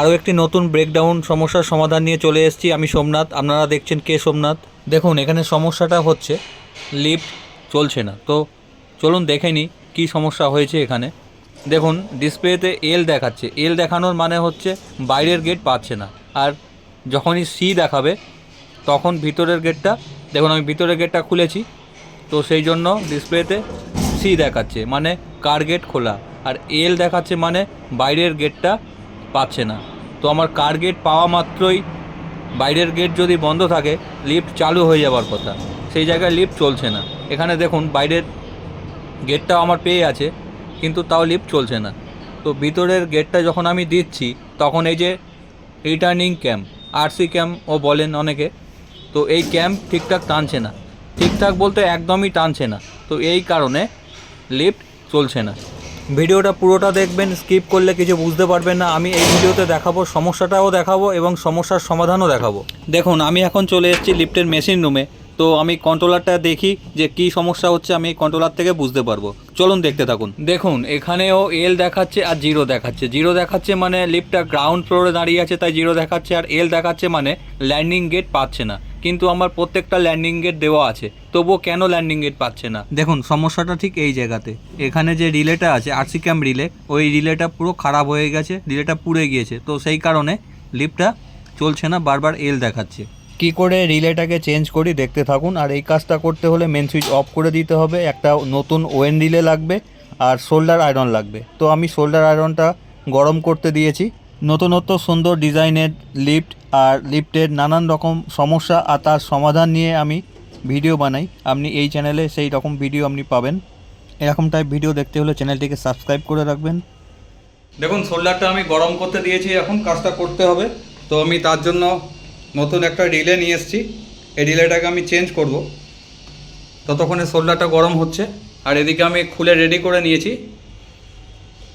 আরও একটি নতুন ব্রেকডাউন সমস্যার সমাধান নিয়ে চলে এসেছি। আমি সোমনাথ, আপনারা দেখছেন কে সোমনাথ? দেখুন, এখানে সমস্যাটা হচ্ছে লিফট চলছে না। তো চলুন দেখে নিই কী সমস্যা হয়েছে এখানে। দেখুন ডিসপ্লেতে এল দেখাচ্ছে। এল দেখানোর মানে হচ্ছে বাইরের গেট পাচ্ছে না। আর যখনই সি দেখাবে, তখন ভিতরের গেটটা দেখুন, আমি ভিতরের গেটটা খুলেছি, তো সেই জন্য ডিসপ্লেতে সি দেখাচ্ছে মানে কার গেট খোলা। আর এল দেখাচ্ছে মানে বাইরের গেটটা পাচ্ছে না। তো আমার কার গেট পাওয়া মাত্রই বাইরের গেট যদি বন্ধ থাকে লিফট চালু হয়ে যাওয়ার কথা। সেই জায়গায় লিফট চলছে না। এখানে দেখুন, বাইরের গেটটাও আমার পেয়ে আছে, কিন্তু তাও লিফট চলছে না। তো ভিতরের গেটটা যখন আমি দিচ্ছি, তখন এই যে রিটার্নিং ক্যাম্প আরসি ক্যাম্প ও বলেন অনেকে, তো এই ক্যাম্প ঠিকঠাক টানছে না। ঠিকঠাক বলতে একদমই টানছে না। তো এই কারণে লিফট চলছে না। ভিডিওটা পুরোটা দেখবেন স্কিপ করলে কিছু বুঝতে পারবেন না। আমি এই ভিডিওতে দেখাবো, সমস্যাটাও দেখাবো এবং সমস্যার সমাধানও দেখাবো। দেখুন, আমি এখন চলে এসেছি লিফটের মেশিন রুমে তো আমি কন্ট্রোলারটা দেখি যে কি সমস্যা হচ্ছে, আমি কন্ট্রোলার থেকে বুঝতে পারব। চলুন দেখতে থাকুন। দেখুন, এখানেও এল দেখাচ্ছে আর জিরো দেখাচ্ছে। জিরো দেখাচ্ছে মানে লিফটটা গ্রাউন্ড ফ্লোরে দাঁড়িয়ে আছে, তাই জিরো দেখাচ্ছে। আর এল দেখাচ্ছে মানে ল্যান্ডিং গেট পাচ্ছে না। কিন্তু আমার প্রত্যেকটা ল্যান্ডিং গেট দেওয়া আছে, তবুও কেন ল্যান্ডিং গেট পাচ্ছে না? দেখুন, সমস্যাটা ঠিক এই জায়গাতে। এখানে যে রিলেটা আছে আরসি ক্যাম্প রিলে ওই রিলেটা পুরো খারাপ হয়ে গেছে, রিলেটা পুড়ে গিয়েছে। তো সেই কারণে লিফটটা চলছে না, বারবার এল দেখাচ্ছে। কি করে রিলেটাকে চেঞ্জ করি দেখতে থাকুন, আর এই কাজটা করতে হলে মেন সুইচ অফ করে দিতে হবে, একটা নতুন ওয়েন রিলে লাগবে, আর শোল্ডার আয়রন লাগবে। তো আমি শোল্ডার আয়রনটা গরম করতে দিয়েছি নতুনত্ব, সুন্দর ডিজাইনের লিফট আর লিফটের নানান রকম সমস্যা আর তার সমাধান নিয়ে আমি ভিডিও বানাই। আপনি এই চ্যানেলে সেই রকম ভিডিও আপনি পাবেন। এরকম টাইপ ভিডিও দেখতে হলে চ্যানেলটিকে সাবস্ক্রাইব করে রাখবেন। দেখুন শোল্ডারটা আমি গরম করতে দিয়েছি, এখন কাজটা করতে হবে। তো আমি তার জন্য নতুন একটা রিলে নিয়ে এসেছি। এই রিলেটাকে আমি চেঞ্জ করব। ততক্ষণে শোল্ডারটা গরম হচ্ছে। আর এদিকে আমি খুলে রেডি করে নিয়েছি।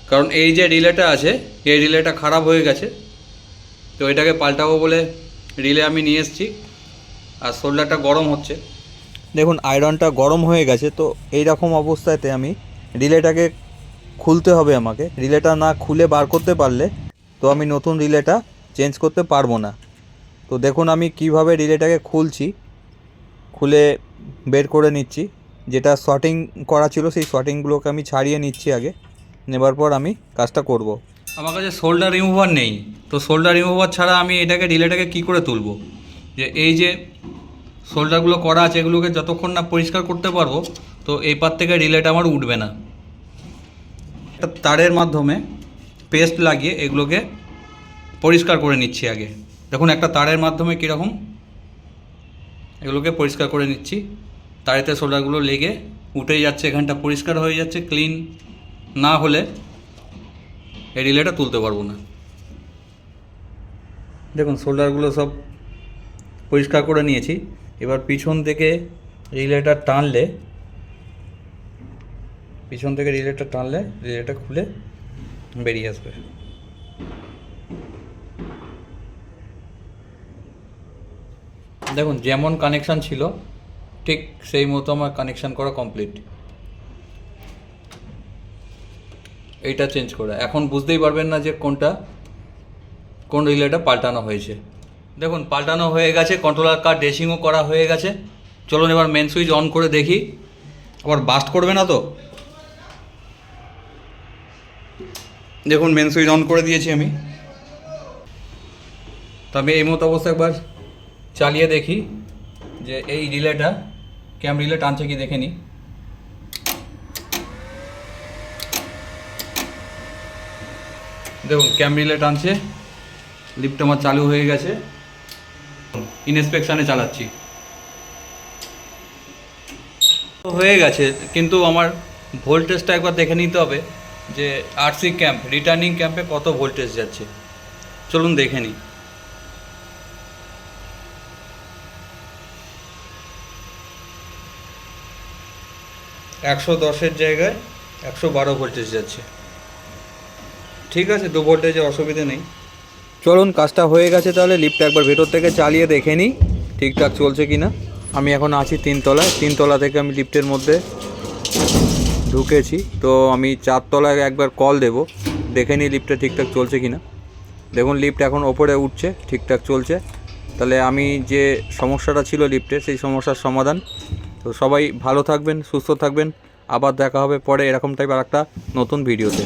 কারণ এই যে রিলেটা আছে, এই রিলেটা খারাপ হয়ে গেছে, তো এটাকে পাল্টাবো বলে রিলে আমি নিয়ে এসেছি, আর শোল্ডারটা গরম হচ্ছে। দেখুন, আয়রনটা গরম হয়ে গেছে, তো এই রকম অবস্থাতে আমি রিলেটাকে খুলতে হবে আমাকে। রিলেটা না খুলে বার করতে পারলে, তো আমি নতুন রিলেটা চেঞ্জ করতে পারব না। তো দেখুন, আমি কীভাবে রিলেটাকে খুলছি, খুলে বের করে নিচ্ছি। যেটা শর্টিং করা ছিল, সেই শর্টিংগুলোকে আমি ছাড়িয়ে নিচ্ছি আগে। নেবার পর আমি কাজটা করব। আমার কাছে শোল্ডার রিমুভার নেই। তো শোল্ডার রিমুভার ছাড়া আমি এটাকে রিলেটাকে কি করে তুলব? যে এই যে শোল্ডারগুলো করা আছে, এগুলোকে যতক্ষণ না পরিষ্কার করতে পারব, তো এই পার থেকে রিলেটা আমার উঠবে না। একটা তারের মাধ্যমে পেস্ট লাগিয়ে এগুলোকে পরিষ্কার করে নিচ্ছি আগে। দেখুন, একটা তারের মাধ্যমে কীরকম? এগুলোকে পরিষ্কার করে নিচ্ছি। তারেতে শোল্ডারগুলো লেগে উঠে যাচ্ছে, এখানটা পরিষ্কার হয়ে যাচ্ছে ক্লিন না হলে এই রিলেটা তুলতে পারব না। দেখুন শোল্ডারগুলো সব পরিষ্কার করে নিয়েছি। এবার পিছন থেকে রিলেটা টানলে, পিছন থেকে রিলেটা টানলে রিলেটা খুলে বেরিয়ে আসবে। দেখুন, যেমন কানেকশান ছিল, ঠিক সেই মতো আমার কানেকশান করা কমপ্লিট এইটা চেঞ্জ করা। এখন বুঝতেই পারবেন না যে কোনটা, কোন রিলেটা পাল্টানো হয়েছে। দেখুন, পাল্টানো হয়ে গেছে কন্ট্রোলার কার ড্রেসিংও করা হয়ে গেছে। চলুন এবার মেন সুইচ অন করে দেখি। আবার বাস্ট করবে না তো? দেখুন মেন সুইচ অন করে দিয়েছি আমি। তবে এই মতো অবস্থা একবার চালিয়ে দেখি যে এই রিলেটা ক্যাম রিলে টানছে কি দেখে নিই দেখুন ক্যাম রিলে টানছে লিফট আমার চালু হয়ে গেছে। ইনস্পেকশানে চালাচ্ছি। হয়ে গেছে, কিন্তু আমার ভোল্টেজটা একবার দেখে নিতে হবে যে আরসি ক্যাম্প রিটার্নিং ক্যাম্পে কত ভোল্টেজ যাচ্ছে। চলুন দেখে নিই। একশো দশের জায়গায় একশো বারো ভোল্টেজ যাচ্ছে। ঠিক আছে, দু ভোল্টেজে অসুবিধে নেই। চলুন, কাজটা হয়ে গেছে তাহলে লিফট একবার ভেতর থেকে চালিয়ে দেখে নিই, ঠিকঠাক চলছে কি না আমি এখন আছি তিনতলায়, তিনতলা থেকে আমি লিফটের মধ্যে ঢুকেছি। তো আমি চারতলায় একবার কল দেব, দেখে নিই লিফটটা ঠিকঠাক চলছে কি না দেখুন লিফট এখন ওপরে উঠছে, ঠিকঠাক চলছে। তাহলে আমি যে সমস্যাটা ছিল লিফটের সেই সমস্যার সমাধান। তো সবাই ভালো থাকবেন, সুস্থ থাকবেন। আবার দেখা হবে পরে এরকম টাইপ আর একটা নতুন ভিডিওতে